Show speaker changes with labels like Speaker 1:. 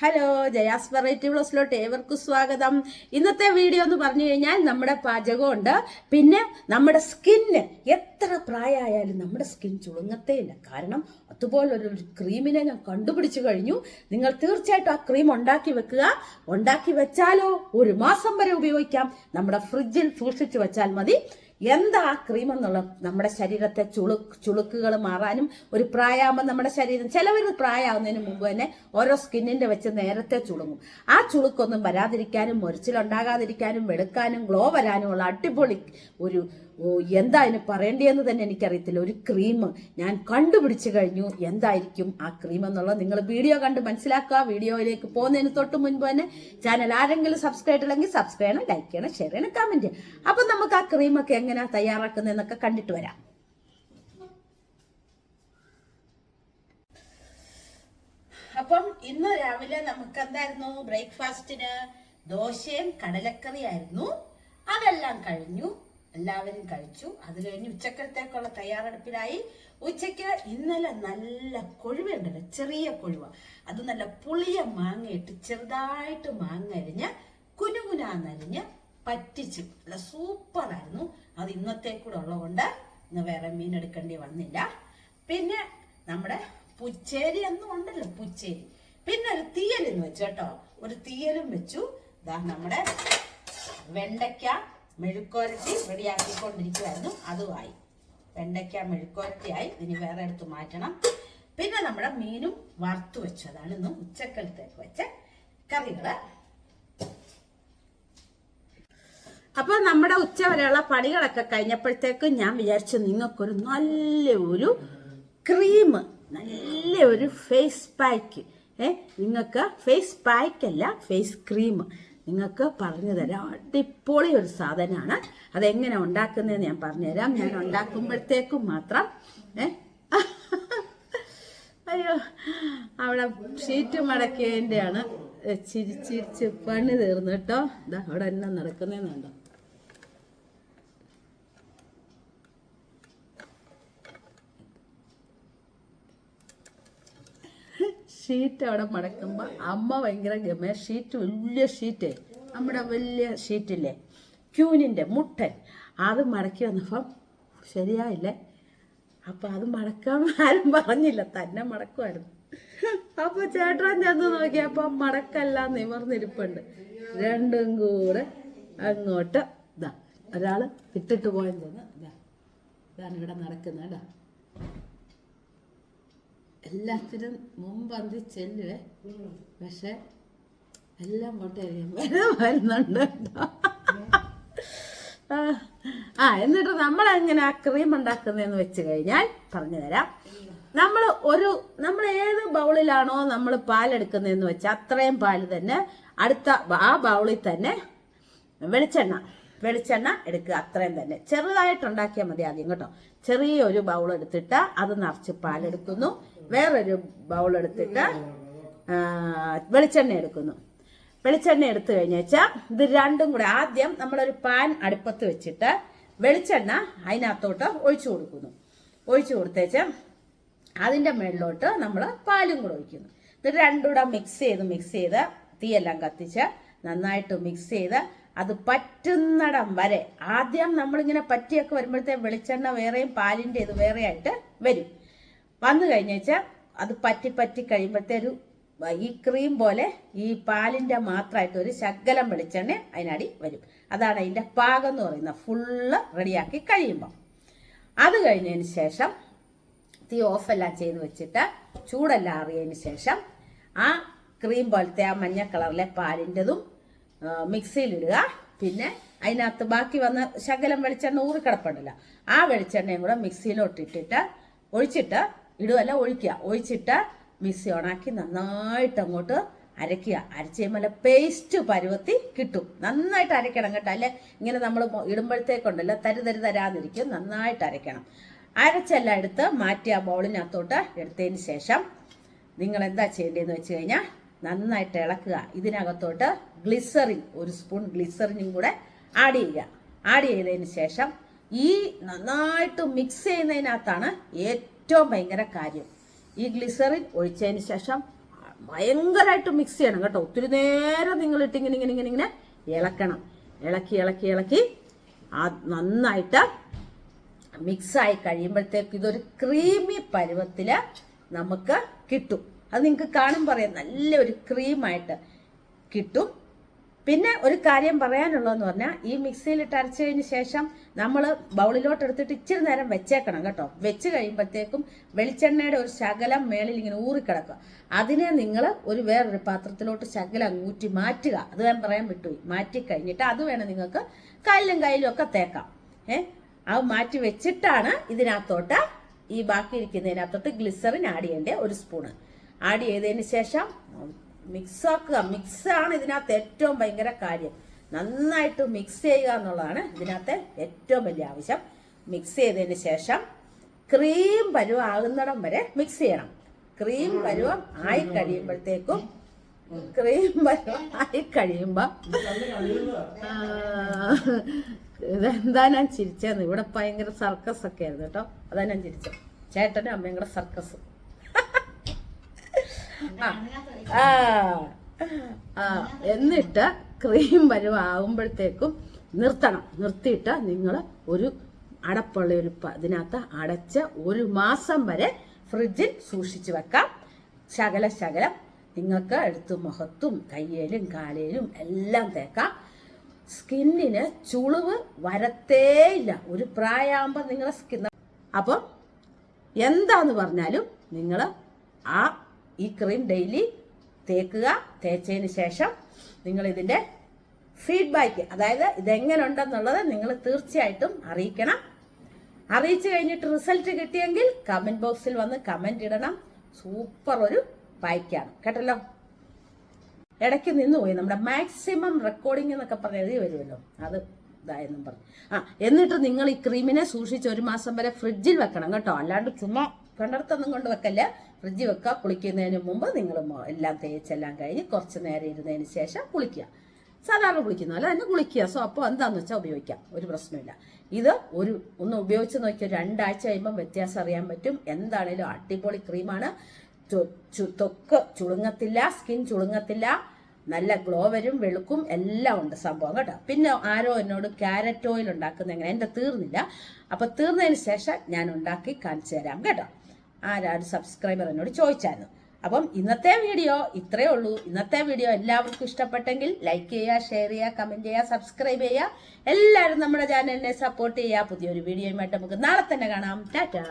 Speaker 1: Hello Jaya's variety ബ്ലോസിലോട്ട് ഏവർക്കും സ്വാഗതം. ഇന്നത്തെ വീഡിയോ എന്ന് പറഞ്ഞു കഴിഞ്ഞാൽ നമ്മുടെ പാചകമുണ്ട്. പിന്നെ നമ്മുടെ സ്കിന്ന് എത്ര പ്രായമായാലും നമ്മുടെ സ്കിൻ ചുളുങ്ങത്തേ ഇല്ല കാരണം അതുപോലൊരു ക്രീമിനെ ഞാൻ കണ്ടുപിടിച്ചു കഴിഞ്ഞു. നിങ്ങൾ തീർച്ചയായിട്ടും ആ ക്രീം ഉണ്ടാക്കി വെക്കുക. ഉണ്ടാക്കി വെച്ചാലോ ഒരു മാസം വരെ ഉപയോഗിക്കാം. നമ്മുടെ ഫ്രിഡ്ജിൽ സൂക്ഷിച്ചു വെച്ചാൽ മതി. എന്താ ആ ക്രീം എന്നുള്ള നമ്മുടെ ശരീരത്തെ ചുളു ചുളുക്കുകൾ മാറാനും ഒരു പ്രായമാകുമ്പോൾ നമ്മുടെ ശരീരം ചിലവർ പ്രായമാകുന്നതിന് മുമ്പ് തന്നെ ഓരോ സ്കിന്നിന്റെ വെച്ച് നേരത്തെ ചുളുങ്ങും. ആ ചുളുക്കൊന്നും വരാതിരിക്കാനും മുരച്ചിലുണ്ടാകാതിരിക്കാനും വെളുക്കാനും ഗ്ലോ വരാനുമുള്ള അടിപൊളി ഒരു എന്താ അതിന് പറയേണ്ടതെന്ന് തന്നെ എനിക്കറിയത്തില്ല. ഒരു ക്രീം ഞാൻ കണ്ടുപിടിച്ചു കഴിഞ്ഞു. എന്തായിരിക്കും ആ ക്രീം എന്നുള്ളത് നിങ്ങൾ വീഡിയോ കണ്ട് മനസ്സിലാക്കുക. വീഡിയോയിലേക്ക് പോകുന്നതിന് തൊട്ട് മുൻപ് തന്നെ ചാനൽ ആരെങ്കിലും സബ്സ്ക്രൈബ് ചെയ്യണമെങ്കിൽ സബ്സ്ക്രൈബ് ചെയ്യണം ലൈക്ക് ചെയ്യണം ഷെയർ ചെയ്യണം ചെയ്യണം. അപ്പം നമുക്ക് ആ ക്രീമൊക്കെ എങ്ങനെയാ തയ്യാറാക്കുന്നതെന്നൊക്കെ കണ്ടിട്ട് വരാം. അപ്പം ഇന്ന് രാവിലെ നമുക്ക് എന്തായിരുന്നു? ബ്രേക്ക്ഫാസ്റ്റിന് ദോശയും കടലക്കറിയായിരുന്നു. അതെല്ലാം കഴിഞ്ഞു. എല്ലാവരും കഴിച്ചു. അത് കഴിഞ്ഞ് ഉച്ചക്കലത്തേക്കുള്ള തയ്യാറെടുപ്പിലായി ഉച്ചയ്ക്ക് ഇന്നലെ നല്ല കൊഴുവുണ്ടല്ലോ ചെറിയ കൊഴുവ. അത് നല്ല പുളിയ മാങ്ങയിട്ട് ചെറുതായിട്ട് മാങ്ങ അരിഞ്ഞ് കുനുകുനാന്നരിഞ്ഞ് പറ്റിച്ചു. നല്ല സൂപ്പറായിരുന്നു. അത് ഇന്നത്തെ കൂടെ ഉള്ളതുകൊണ്ട് ഇന്ന് വേറെ മീൻ എടുക്കേണ്ടി വന്നില്ല. പിന്നെ നമ്മുടെ പുച്ചേരി എന്നും ഉണ്ടല്ലോ പുച്ചേരി. പിന്നെ ഒരു തീയലും വെച്ചു കേട്ടോ. ഒരു തീയലും വെച്ചു. ഇതാ നമ്മുടെ വെണ്ടയ്ക്ക മെഴുക്കോരട്ടി റെഡിയാക്കിക്കൊണ്ടിരിക്കുമായിരുന്നു അതുമായി വെണ്ടയ്ക്ക മെഴുക്കുരട്ടിയായി ഇനി വേറെ എടുത്ത് മാറ്റണം. പിന്നെ നമ്മുടെ മീനും വറുത്തു വെച്ചതാണ് ഇന്ന് ഉച്ചക്കലത്തേക്ക് വെച്ച കറികൾ. അപ്പൊ നമ്മുടെ ഉച്ച വരെയുള്ള പണികളൊക്കെ കഴിഞ്ഞപ്പോഴത്തേക്ക് ഞാൻ വിചാരിച്ചു നിങ്ങൾക്കൊരു നല്ല ഒരു ക്രീം നല്ല ഒരു ഫേസ് പാക്ക്. ഏ നിങ്ങൾക്ക് ഫേസ് പാക്ക് അല്ല ഫേസ് ക്രീം. നിങ്ങൾക്ക് പറഞ്ഞു തരാം. അടിപൊളി ഒരു സാധനമാണ്. അതെങ്ങനെ ഉണ്ടാക്കുന്നതെന്ന് ഞാൻ പറഞ്ഞുതരാം ഞാൻ ഉണ്ടാക്കുമ്പോഴത്തേക്കും മാത്രം ഏ? അയ്യോ അവിടെ ഷീറ്റ് മടക്കിയതിന്റെയാണ് ചിരിച്ചിരിച്ച് പണി തീർന്നു കേട്ടോ. ഇതാ അവിടെ എന്നാ നടക്കുന്നതെന്നുണ്ടോ ഷീറ്റ് അവിടെ മടക്കുമ്പോൾ അമ്മ ഭയങ്കര ഗമ. ഷീറ്റ് വലിയ ഷീറ്റ്. നമ്മുടെ വലിയ ഷീറ്റില്ലേ? ക്യൂനിന്റെ മുട്ടൻ. അത് മടക്കി വന്നപ്പം ശരിയായില്ലേ? അപ്പം അത് മടക്കാൻ ആരും പറഞ്ഞില്ല. തന്നെ മടക്കുമായിരുന്നു അപ്പൊ ചേട്ടൻ ചെന്ന് നോക്കിയപ്പോ മടക്കല്ല നിവർന്നിരിപ്പുണ്ട്. രണ്ടും കൂടെ അങ്ങോട്ട് ഇതാ ഒരാൾ ഇട്ടിട്ട് പോയെന്ന് ഇതാണ് ഇവിടെ നടക്കുന്നത് കേട്ടോ. എല്ലാത്തിനും മുമ്പന്തി ചെല്ലുവേ പക്ഷെ എല്ലാം പൊട്ടേരിയും വരുന്നുണ്ട് ആ, എന്നിട്ട് നമ്മൾ എങ്ങനെ ആ ക്രീം ഉണ്ടാക്കുന്നതെന്ന് വെച്ച് കഴിഞ്ഞാൽ പറഞ്ഞു തരാം. നമ്മൾ ഒരു നമ്മൾ ഏത് ബൗളിലാണോ നമ്മൾ പാലെടുക്കുന്നതെന്ന് വെച്ചാൽ അത്രയും പാൽ തന്നെ അടുത്ത ആ ബൗളിൽ തന്നെ വെളിച്ചെണ്ണ വെളിച്ചെണ്ണ എടുക്കുക അത്രയും തന്നെ. ചെറുതായിട്ട് ഉണ്ടാക്കിയാൽ മതി ആദ്യം കേട്ടോ. ചെറിയൊരു ബൗൾ എടുത്തിട്ട് അത് നിറച്ച് പാലെടുക്കുന്നു. വേറൊരു ബൗൾ എടുത്തിട്ട് വെളിച്ചെണ്ണ എടുക്കുന്നു. വെളിച്ചെണ്ണ എടുത്തു കഴിഞ്ഞ വെച്ചാൽ ഇത് രണ്ടും കൂടെ ആദ്യം നമ്മളൊരു പാൻ അടുപ്പത്ത് വെച്ചിട്ട് വെളിച്ചെണ്ണ അതിനകത്തോട്ട് ഒഴിച്ചു കൊടുക്കുന്നു. ഒഴിച്ചു കൊടുത്തേച്ച് അതിന്റെ മുകളിലോട്ട് നമ്മൾ പാലും കൂടെ ഒഴിക്കുന്നു. ഇത് രണ്ടും കൂടെ മിക്സ് ചെയ്ത് മിക്സ് ചെയ്ത് തീയെല്ലാം കത്തിച്ച് നന്നായിട്ട് മിക്സ് ചെയ്ത് അത് പറ്റുന്നിടം വരെ ആദ്യം നമ്മളിങ്ങനെ പറ്റിയൊക്കെ വരുമ്പോഴത്തെ വെളിച്ചെണ്ണ വേറെയും പാലിന്റെ ഇത് വേറെ ആയിട്ട് വരും. വന്നു കഴിഞ്ഞാൽ അത് പറ്റി പറ്റി കഴിയുമ്പോഴത്തേരു ഈ ക്രീം പോലെ ഈ പാലിന്റെ മാത്രമായിട്ട് ഒരു ശകലം വെളിച്ചെണ്ണ അതിനടി വരും. അതാണ് അതിന്റെ പാകം എന്ന് പറയുന്നത് ഫുള്ള് റെഡിയാക്കി കഴിയുമ്പോൾ അത് കഴിഞ്ഞതിന് ശേഷം തീ ഓഫെല്ലാം ചെയ്ത് വെച്ചിട്ട് ചൂടെല്ലാം അറിയതിന് ശേഷം ആ ക്രീം പോലത്തെ ആ മഞ്ഞ കളറിലെ പാലിന്റെതും മിക്സിയിലിടുക. പിന്നെ അതിനകത്ത് ബാക്കി വന്ന ശകലം വെളിച്ചെണ്ണ ഊറിക്കിടപ്പുണ്ടല്ലോ. ആ വെളിച്ചെണ്ണയും കൂടെ മിക്സിയിലോട്ടിട്ടിട്ട് ഒഴിച്ചിട്ട് ഇടുവല്ല ഒഴിക്കുക. ഒഴിച്ചിട്ട് മിക്സി ഓണാക്കി നന്നായിട്ട് അങ്ങോട്ട് അരയ്ക്കുക. അരച്ച് കഴിയുമ്പോൾ പേസ്റ്റ് പരുവത്തി കിട്ടും. നന്നായിട്ട് അരയ്ക്കണം കേട്ടോ. അല്ലെ ഇങ്ങനെ നമ്മൾ ഇടുമ്പോഴത്തേക്കുണ്ടല്ലോ തരി തരി തരാതിരിക്കും. നന്നായിട്ട് അരയ്ക്കണം. അരച്ചെല്ലാം എടുത്ത് മാറ്റി ആ ബൗളിനകത്തോട്ട് എടുത്തതിന് ശേഷം നിങ്ങൾ എന്താ ചെയ്യേണ്ടതെന്ന് വെച്ച് കഴിഞ്ഞാൽ നന്നായിട്ട് ഇളക്കുക. ഇതിനകത്തോട്ട് ഗ്ലിസറിൻ ഒരു സ്പൂൺ ഗ്ലിസറിനും കൂടെ ആഡ് ചെയ്യുക. ആഡ് ചെയ്തതിന് ശേഷം ഈ നന്നായിട്ട് മിക്സ് ചെയ്യുന്നതിനകത്താണ് ഏറ്റവും ഭയങ്കര കാര്യം. ഈ ഗ്ലിസറിൻ ഒഴിച്ചതിന് ശേഷം ഭയങ്കരമായിട്ട് മിക്സ് ചെയ്യണം കേട്ടോ. ഒത്തിരി നേരം നിങ്ങൾ ഇട്ടിങ്ങനെ ഇങ്ങനെ ഇങ്ങനെ ഇങ്ങനെ ഇളക്കണം. ഇളക്കി ഇളക്കി ഇളക്കി ആ നന്നായിട്ട് മിക്സായി കഴിയുമ്പോഴത്തേക്ക് ഇതൊരു ക്രീമി പരുവത്തിൽ നമുക്ക് കിട്ടും. അത് നിങ്ങൾക്ക് കാണും പറയാം. നല്ല ഒരു ക്രീമായിട്ട് കിട്ടും. പിന്നെ ഒരു കാര്യം പറയാനുള്ളതെന്ന് പറഞ്ഞാൽ ഈ മിക്സിയിലിട്ട് അരച്ചു കഴിഞ്ഞ ശേഷം നമ്മൾ ബൗളിലോട്ട് എടുത്തിട്ട് ഇച്ചിരി നേരം വെച്ചേക്കണം കേട്ടോ. വെച്ച് കഴിയുമ്പോഴത്തേക്കും വെളിച്ചെണ്ണയുടെ ഒരു ശകലം മേളിൽ ഇങ്ങനെ ഊറിക്കിടക്കുക അതിനെ നിങ്ങൾ ഒരു വേറൊരു പാത്രത്തിലോട്ട് ശകലം ഊറ്റി മാറ്റുക. അത് ഞാൻ പറയാൻ വിട്ടുപോയി മാറ്റി കഴിഞ്ഞിട്ട് അത് വേണം നിങ്ങൾക്ക് കല്ലും കയ്യിലും ഒക്കെ തേക്കാം. ഏ? അത് മാറ്റി വെച്ചിട്ടാണ് ഇതിനകത്തോട്ട് ഈ ബാക്കി ഇരിക്കുന്നതിനകത്തോട്ട് ഗ്ലിസറിൻ ആഡ് ചെയ്യേണ്ട ഒരു സ്പൂണ് ആഡ് ചെയ്തതിന് ശേഷം മിക്സ് ആക്കുക. മിക്സ് ആണ് ഇതിനകത്ത് ഏറ്റവും ഭയങ്കര കാര്യം. നന്നായിട്ട് മിക്സ് ചെയ്യുക എന്നുള്ളതാണ് ഇതിനകത്തെ ഏറ്റവും വലിയ ആവശ്യം. മിക്സ് ചെയ്തതിന് ശേഷം ക്രീം പരുവം ആകുന്നിടം വരെ മിക്സ് ചെയ്യണം. ക്രീം പരുവ ആയി കഴിയുമ്പോഴത്തേക്കും ക്രീം പരുവ ആയി കഴിയുമ്പോ ഇതെന്താ ഞാൻ ചിരിച്ചതെന്ന് ഇവിടെ ഭയങ്കര സർക്കസ് ഒക്കെ ആയിരുന്നു കേട്ടോ. അതാ ഞാൻ ചിരിച്ചത് ചേട്ടനും അമ്മയും കൂടെ സർക്കസ് ആ ആ ആ. എന്നിട്ട് ക്രീം വരുവാകുമ്പോഴത്തേക്കും നിർത്തണം. നിർത്തിയിട്ട് നിങ്ങൾ ഒരു അടപ്പുള്ള ഒരു ഇതിനകത്ത് അടച്ച് ഒരു മാസം വരെ ഫ്രിഡ്ജിൽ സൂക്ഷിച്ചു വെക്കാം. ശകല ശകലം നിങ്ങൾക്ക് എടുത്ത് മുഖത്തും കയ്യേലും കാലേലും എല്ലാം തേക്കാം. സ്കിന്നിന് ചുളിവ് വരത്തേയില്ല. ഒരു പ്രായമാകുമ്പോൾ നിങ്ങളെ സ്കിൻ അപ്പം എന്താന്ന് പറഞ്ഞാലും നിങ്ങൾ ആ ഈ ക്രീം ഡെയിലി തേക്കുക. തേച്ചതിന് ശേഷം നിങ്ങൾ ഇതിന്റെ ഫീഡ്ബാക്ക് അതായത് ഇതെങ്ങനെ ഉണ്ടെന്നുള്ളത് നിങ്ങൾ തീർച്ചയായിട്ടും അറിയിക്കണം. അറിയിച്ചു കഴിഞ്ഞിട്ട് റിസൾട്ട് കിട്ടിയെങ്കിൽ കമന്റ് ബോക്സിൽ വന്ന് കമന്റ് ഇടണം. സൂപ്പർ ഒരു പായ്ക്കാണ് കേട്ടല്ലോ? ഇടയ്ക്ക് നിന്നുപോയി നമ്മുടെ മാക്സിമം റെക്കോർഡിംഗ് എന്നൊക്കെ പറഞ്ഞത് വരുമല്ലോ? അത് ഇതായെന്നും പറഞ്ഞു. ആ എന്നിട്ട് നിങ്ങൾ ഈ ക്രീമിനെ സൂക്ഷിച്ച് ഒരു മാസം വരെ ഫ്രിഡ്ജിൽ വെക്കണം കേട്ടോ. അല്ലാണ്ട് ചുമ്മാ കണ്ടിടത്തൊന്നും കൊണ്ട് വെക്കല്ല. ഫ്രിഡ്ജിൽ വെക്കുക കുളിക്കുന്നതിന് മുമ്പ് നിങ്ങൾ എല്ലാം തേച്ചെല്ലാം കഴിഞ്ഞ് കുറച്ച് നേരം ഇരുന്നതിന് ശേഷം കുളിക്കുക. സാധാരണ കുളിക്കുന്ന പോലെ തന്നെ കുളിക്കുക. സോ അപ്പോൾ എന്താണെന്ന് വെച്ചാൽ ഉപയോഗിക്കാം. ഒരു പ്രശ്നമില്ല ഇത് ഒരു ഒന്ന് ഉപയോഗിച്ച് നോക്കിയാൽ രണ്ടാഴ്ച കഴിയുമ്പം വ്യത്യാസം അറിയാൻ പറ്റും. എന്താണേലും അടിപൊളി ക്രീമാണ്. തൊക്ക് ചുളുങ്ങത്തില്ല സ്കിൻ ചുളുങ്ങത്തില്ല. നല്ല ഗ്ലോ വരും വെളുക്കും എല്ലാം ഉണ്ട് സംഭവം കേട്ടോ. പിന്നെ ആരോ എന്നോട് ക്യാരറ്റ് ഓയിൽ ഉണ്ടാക്കുന്ന എങ്ങനെ? എന്റെ തീർന്നില്ല. അപ്പൊ തീർന്നതിന് ശേഷം ഞാൻ ഉണ്ടാക്കി കാണിച്ചു തരാം കേട്ടോ. ആരാണ് സബ്സ്ക്രൈബർ എന്നോട് ചോദിച്ചായിരുന്നു. അപ്പം ഇന്നത്തെ വീഡിയോ ഇത്രയേ ഉള്ളൂ. ഇന്നത്തെ വീഡിയോ എല്ലാവർക്കും ഇഷ്ടപ്പെട്ടെങ്കിൽ ലൈക്ക് ചെയ്യുക ഷെയർ ചെയ്യുക കമന്റ് ചെയ്യുക സബ്സ്ക്രൈബ് ചെയ്യുക. എല്ലാവരും നമ്മുടെ ചാനലിനെ സപ്പോർട്ട് ചെയ്യുക. പുതിയൊരു വീഡിയോയുമായിട്ട് നമുക്ക് നാളെ തന്നെ കാണാം. ടാറ്റാ.